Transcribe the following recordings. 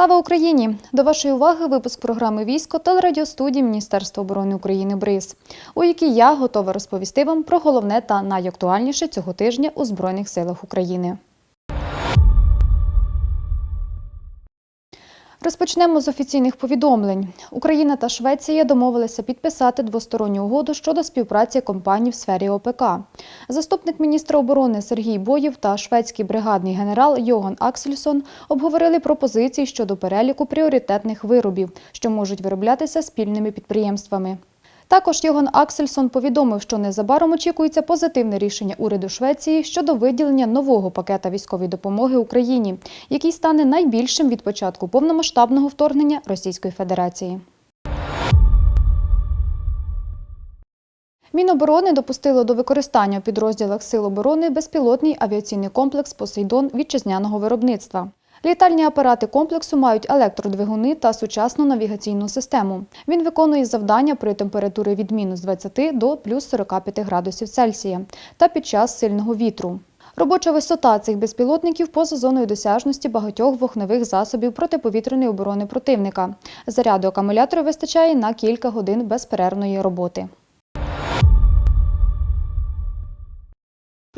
Слава Україні! До вашої уваги випуск програми Військо телерадіостудії Міністерства оборони України БРИЗ, у якій я готова розповісти вам про головне та найактуальніше цього тижня у Збройних силах України. Розпочнемо з офіційних повідомлень. Україна та Швеція домовилися підписати двосторонню угоду щодо співпраці компаній в сфері ОПК. Заступник міністра оборони Сергій Боєв та шведський бригадний генерал Йоган Аксельсон обговорили пропозиції щодо переліку пріоритетних виробів, що можуть вироблятися спільними підприємствами. Також Йоган Аксельсон повідомив, що незабаром очікується позитивне рішення уряду Швеції щодо виділення нового пакета військової допомоги Україні, який стане найбільшим від початку повномасштабного вторгнення Російської Федерації. Міноборони допустило до використання у підрозділах Сил оборони безпілотний авіаційний комплекс Посейдон вітчизняного виробництва. Літальні апарати комплексу мають електродвигуни та сучасну навігаційну систему. Він виконує завдання при температурі від мінус 20 до плюс 45 градусів Цельсія та під час сильного вітру. Робоча висота цих безпілотників поза зоною досяжності багатьох вогневих засобів протиповітряної оборони противника. Заряду акумуляторів вистачає на кілька годин безперервної роботи.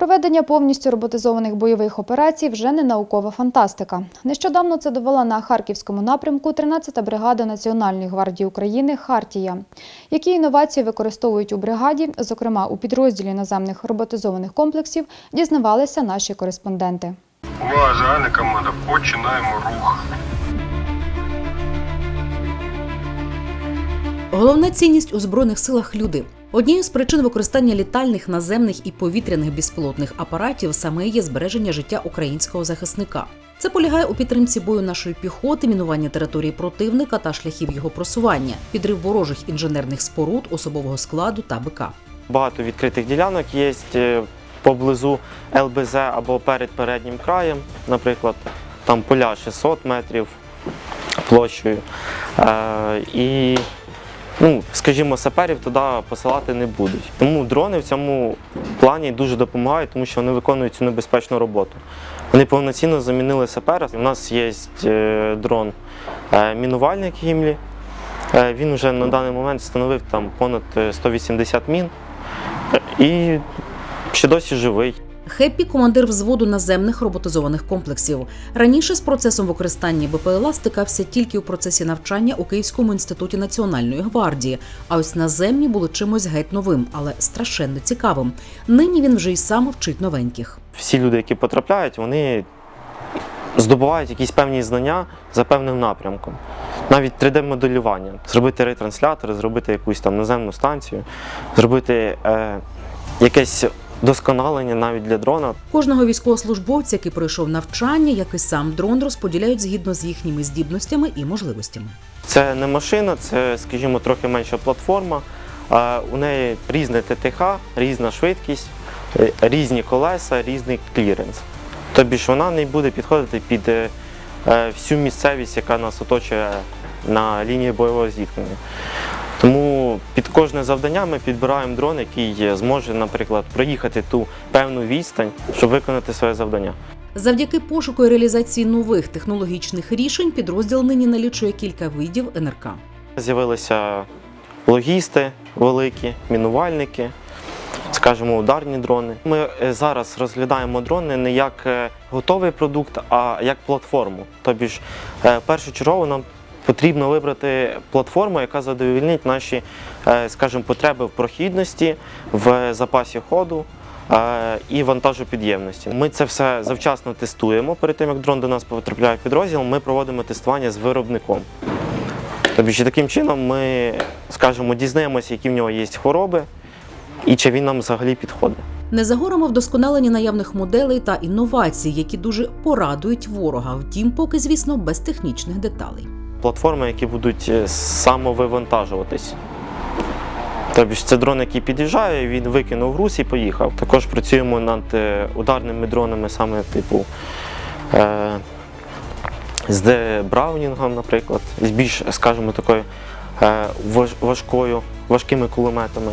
Проведення повністю роботизованих бойових операцій вже не наукова фантастика. Нещодавно це довела на харківському напрямку 13-та бригада Національної гвардії України Хартія. Які інновації використовують у бригаді, зокрема у підрозділі наземних роботизованих комплексів, дізнавалися наші кореспонденти. Увага, загальна команда, починаємо рух. Головна цінність у збройних силах люди. Однією з причин використання літальних наземних і повітряних безпілотних апаратів саме є збереження життя українського захисника. Це полягає у підтримці бою нашої піхоти, мінування території противника та шляхів його просування, підрив ворожих інженерних споруд, особового складу та БК. Багато відкритих ділянок є е, поблизу ЛБЗ або перед переднім краєм, наприклад, там поля 600 метрів площею. Е, і, ну, скажімо, саперів туди посилати не будуть. Тому дрони в цьому плані дуже допомагають, тому що вони виконують цю небезпечну роботу. Вони повноцінно замінили сапера. У нас є е, дрон е, мінувальник Гімлі. Е, Він вже на даний момент встановив там понад е, 180 мін і ще досі живий. Хеппі командир взводу наземних роботизованих комплексів. Раніше з процесом використання БПЛА стикався тільки у процесі навчання у Київському інституті національної гвардії. А ось наземні були чимось геть новим, але страшенно цікавим. Нині він вже й сам вчить новеньких. Всі люди, які потрапляють, вони здобувають якісь певні знання за певним напрямком. Навіть 3D-моделювання, зробити ретранслятор, зробити якусь там наземну станцію, зробити е, якесь досконалення навіть для дрона. Кожного військовослужбовця, який пройшов навчання, як і сам дрон, розподіляють згідно з їхніми здібностями і можливостями. Це не машина, це, скажімо, трохи менша платформа. У неї різне ТТХ, різна швидкість, е, різні колеса, різний кліренс. Тобі ж вона не буде підходити під е, е, всю місцевість, яка нас оточує на лінії бойового зіткнення. Тому під кожне завдання ми підбираємо дрон, який зможе, наприклад, проїхати ту певну відстань, щоб виконати своє завдання. Завдяки пошуку і реалізації нових технологічних рішень підрозділ нині налічує кілька видів НРК. З'явилися логісти великі, мінувальники, скажімо, ударні дрони. Ми е, зараз розглядаємо дрони не як е, готовий продукт, а як платформу. Тобі ж е, першочергово нам потрібно вибрати платформу, яка задовільнить наші, е, скажімо, потреби в прохідності, в запасі ходу. е, І вантажопідємності. Ми це все завчасно тестуємо. Перед тим як дрон до нас потрапляє в підрозділ, ми проводимо тестування з виробником. Тобто, таким чином ми, скажімо, дізнаємося, які в нього є хвороби і чи він нам взагалі підходить. Не за горами вдосконалення наявних моделей та інновацій, які дуже порадують ворога. Втім, поки, звісно, без технічних деталей. Платформи, які будуть е, самовивантажуватись. Тобто це дрон, який під'їжджає, він викинув груз і поїхав. Також працюємо над е, ударними дронами, саме типу е, з Д Браунінгом, наприклад, з більш, скажімо, такою е, важкою, важкими кулеметами.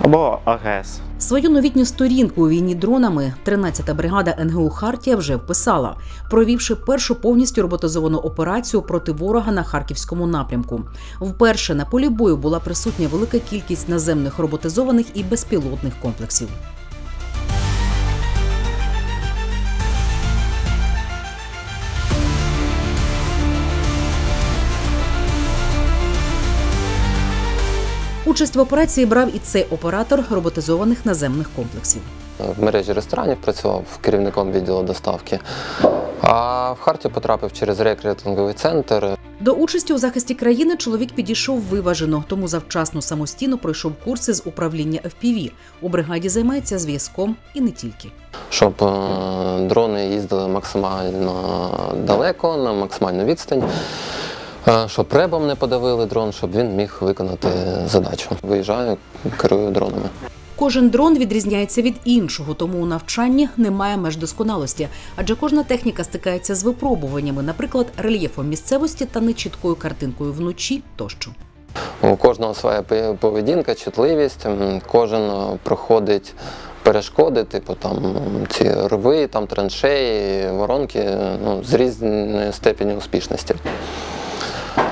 Або АГС. Свою новітню сторінку у війні дронами 13-та бригада НГУ Хартія вже вписала, провівши першу повністю роботизовану операцію проти ворога на харківському напрямку. Вперше на полі бою була присутня велика кількість наземних роботизованих і безпілотних комплексів. Участь в операції брав і цей оператор роботизованих наземних комплексів. В мережі ресторанів працював керівником відділу доставки. А в Харті потрапив через рекрутинговий центр. До участі у захисті країни чоловік підійшов виважено, тому завчасно самостійно пройшов курси з управління FPV. У бригаді займається зв'язком і не тільки. щоб е, дрони їздили максимально далеко, на максимальну відстань, щоб ребом не подавили дрон, щоб він міг виконати задачу. Виїжджаю, керую дронами. Кожен дрон відрізняється від іншого, тому у навчанні немає меж досконалості, адже кожна техніка стикається з випробуваннями, наприклад, рельєфом місцевості та нечіткою картинкою вночі тощо. У кожного своя поведінка, чутливість, кожен е, проходить перешкоди, типу там ці рви, там траншеї, воронки ну, з різною степеню успішності.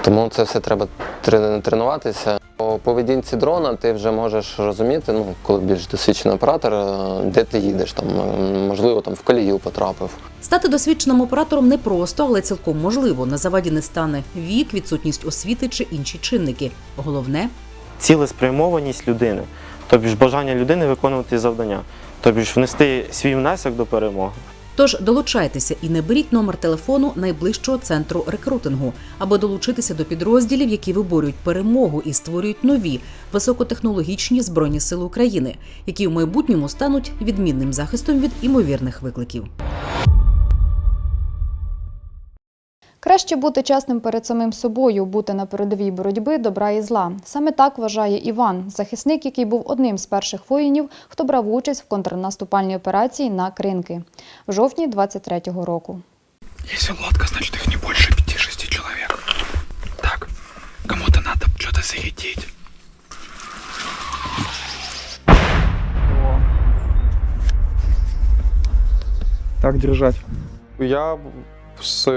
Тому це все треба тре- тренуватися. По поведінці дрона ти вже можеш розуміти, ну, коли більш досвідчений оператор, е, де ти їдеш, там, е, можливо, там в колію потрапив. Стати досвідченим оператором непросто, але цілком можливо. На заваді не стане вік, відсутність освіти чи інші чинники. Головне цілеспрямованість людини, тобі бажання людини виконувати завдання, тобі внести свій внесок до перемоги. Тож долучайтеся і не беріть номер телефону найближчого центру рекрутингу, аби долучитися до підрозділів, які виборюють перемогу і створюють нові високотехнологічні збройні сили України, які в майбутньому стануть відмінним захистом від імовірних викликів. Краще бути чесним перед самим собою, бути на передовій боротьби добра і зла. Саме так вважає Іван, захисник, який був одним з перших воїнів, хто брав участь в контрнаступальній операції на Кринки в жовтні 23-го року. Если лодка, значит их не больше пяти-шести человек. Так, кому-то надо что-то. Так держать. Я з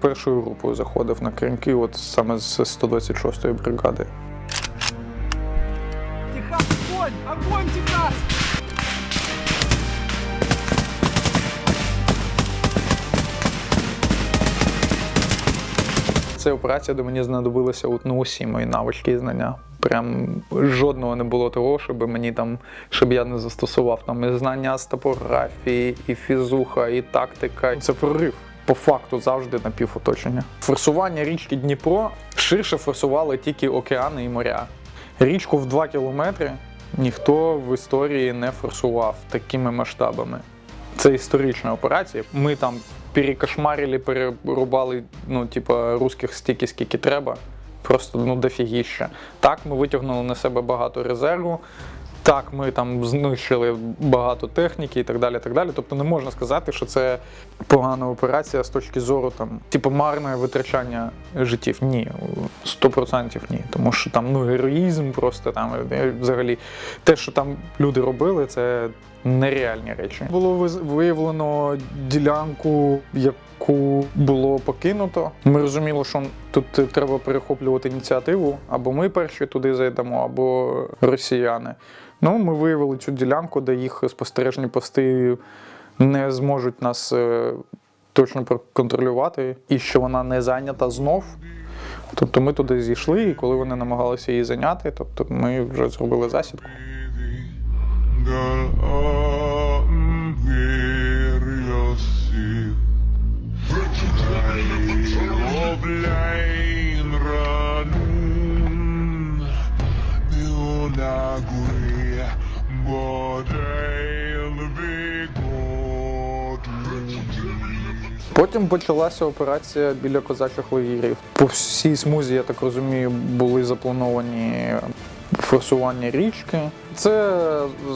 першою групою заходив на кринки, от саме з 126-ї бригади. Техас, огонь! Огонь, Техас! Ця операція до мені знадобилася от, ну, усі мої навички і знання. Прям жодного не було того, щоб мені там, щоб я не застосував там і знання з топографії, і фізуха, і тактика. Це прорив. По факту завжди на півоточення. Форсування річки Дніпро ширше форсували тільки океани і моря. Річку в 2 кілометри ніхто в історії не форсував такими масштабами. Це історична операція. Ми там перекошмарили, перерубали, ну, типа, русських стільки, скільки треба. Просто ну, дофігіще. Так, ми витягнули на себе багато резерву. Так, ми там знищили багато техніки і так далі. так далі. Тобто не можна сказати, що це погана операція з точки зору там, типу, марне витрачання життів. Ні, 100% ні. Тому що там ну, героїзм, просто там е, взагалі те, що там люди робили, це нереальні речі. Було виявлено ділянку, яку було покинуто. Ми розуміли, що тут треба перехоплювати ініціативу, або ми перші туди зайдемо, або росіяни. Ну, ми виявили цю ділянку, де їх спостережні пости не зможуть нас е, точно проконтролювати, і що вона не зайнята знов. Тобто ми туди зійшли, і коли вони намагалися її зайняти, тобто ми вже зробили засідку. Потім почалася операція біля козачих лагерів. По всій смузі, я так розумію, були заплановані форсування річки. Це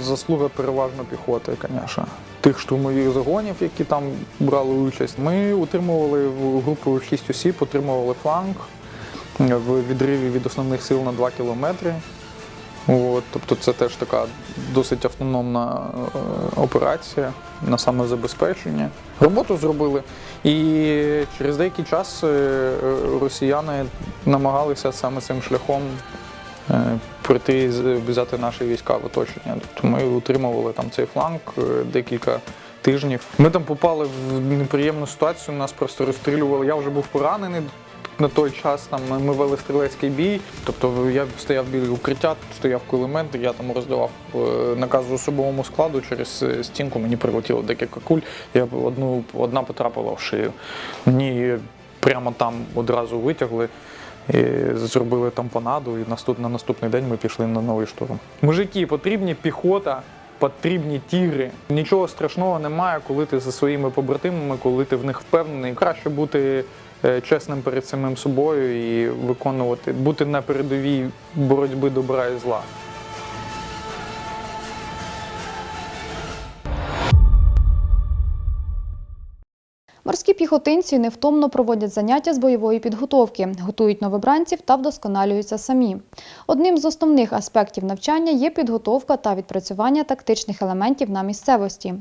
заслуга переважно піхоти, звісно. Тих штурмових загонів, які там брали участь. Ми утримували в групу 6 осіб, утримували фланг в відриві від основних сил на 2 кілометри. От, тобто це теж така досить автономна е, операція на самозабезпечення. Роботу зробили. І через деякий час е, росіяни намагалися саме цим шляхом е, прийти з- взяти наші війська в оточення. Тобто ми утримували там цей фланг декілька тижнів. Ми там попали в неприємну ситуацію, нас просто розстрілювали. Я вже був поранений. На той час там ми- вели стрілецький бій. Тобто я стояв біля укриття, стояв кулемет, я там роздавав е, наказу особовому складу через е, стінку. Мені прилетіло декілька куль. Я одну одна потрапила в шию. Мені прямо там одразу витягли. І зробили там панаду, і наступ, на наступний день ми пішли на новий штурм. Мужики, потрібні піхота, потрібні тіри. Нічого страшного немає, коли ти за своїми побратимами, коли ти в них впевнений. Краще бути чесним перед самим собою і виконувати, бути на передовій боротьби добра і зла. Морські піхотинці невтомно проводять заняття з бойової підготовки, готують новобранців та вдосконалюються самі. Одним з основних аспектів навчання є підготовка та відпрацювання тактичних елементів на місцевості.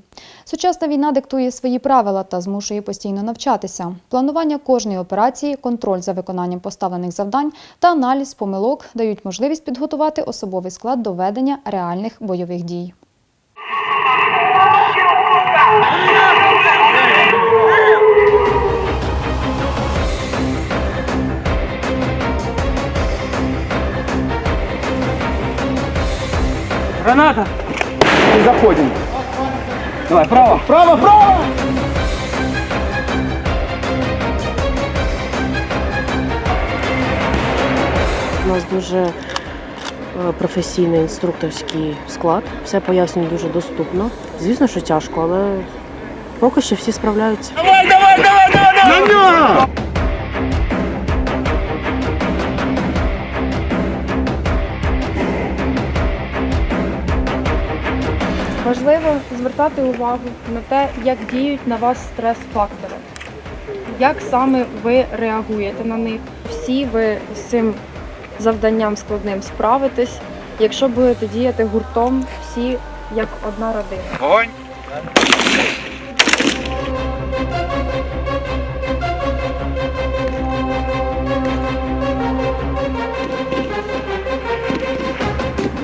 Сучасна війна диктує свої правила та змушує постійно навчатися. Планування кожної операції, контроль за виконанням поставлених завдань та аналіз помилок дають можливість підготувати особовий склад до ведення реальних бойових дій. Граната! И заходим. Давай, право, право, право! У нас дуже е, професійний інструкторський склад. Все пояснюють дуже доступно. Звісно, що тяжко, але поки що всі справляються. Давай, давай, давай, давай, давай! Важливо звертати увагу на те, як діють на вас стрес-фактори, як саме ви реагуєте на них. Всі ви з цим завданням складним справитесь, якщо будете діяти гуртом, всі як одна родина. Вогонь!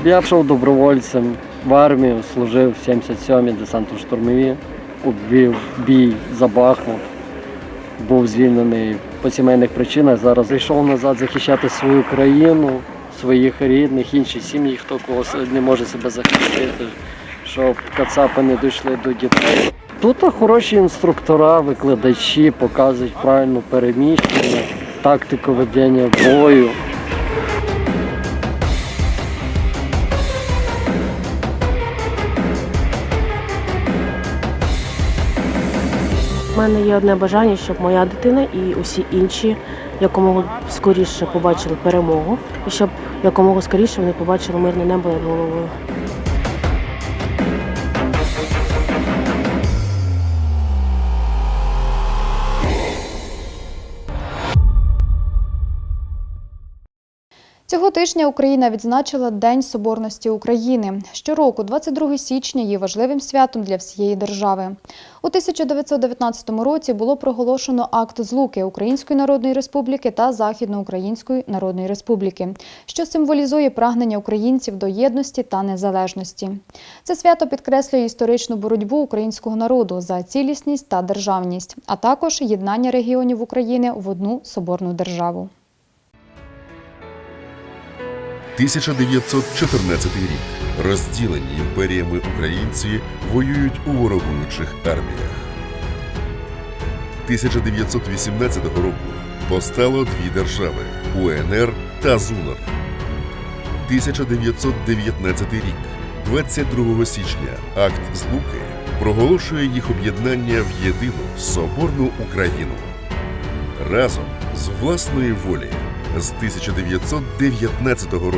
Я пішов добровольцем в армію, служив в 77-й десантно-штурмові, обвів бій за Бахмут, був звільнений по сімейних причинах. Зараз прийшов назад захищати свою країну, своїх рідних, інші сім'ї, хто кого не може себе захистити, щоб кацапи не дійшли до дітей. Тут хороші інструктора, викладачі показують правильне переміщення, тактику ведення бою. У мене є одне бажання, щоб моя дитина і усі інші якомога скоріше побачили перемогу, і щоб якомога скоріше вони побачили мирне небо над головою. Цього тижня Україна відзначила День Соборності України. Щороку, 22 січня, є важливим святом для всієї держави. У 1919 році було проголошено акт злуки Української Народної Республіки та Західноукраїнської Народної Республіки, що символізує прагнення українців до єдності та незалежності. Це свято підкреслює історичну боротьбу українського народу за цілісність та державність, а також єднання регіонів України в одну соборну державу. 1914 рік. Розділені імперіями українці воюють у ворогуючих арміях. 1918 року постало дві держави УНР та ЗУНР. 1919 рік, 22 січня, акт Злуки проголошує їх об'єднання в єдину соборну Україну. Разом з власної волі з 1919 року.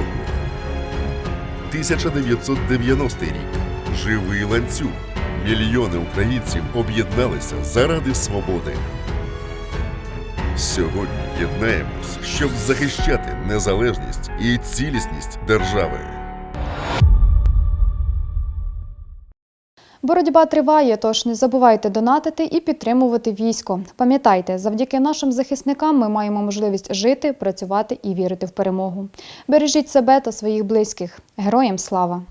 1990 рік. Живий ланцюг. Мільйони українців об'єдналися заради свободи. Сьогодні єднаємось, щоб захищати незалежність і цілісність держави. Боротьба триває, тож не забувайте донатити і підтримувати військо. Пам'ятайте, завдяки нашим захисникам ми маємо можливість жити, працювати і вірити в перемогу. Бережіть себе та своїх близьких. Героям слава!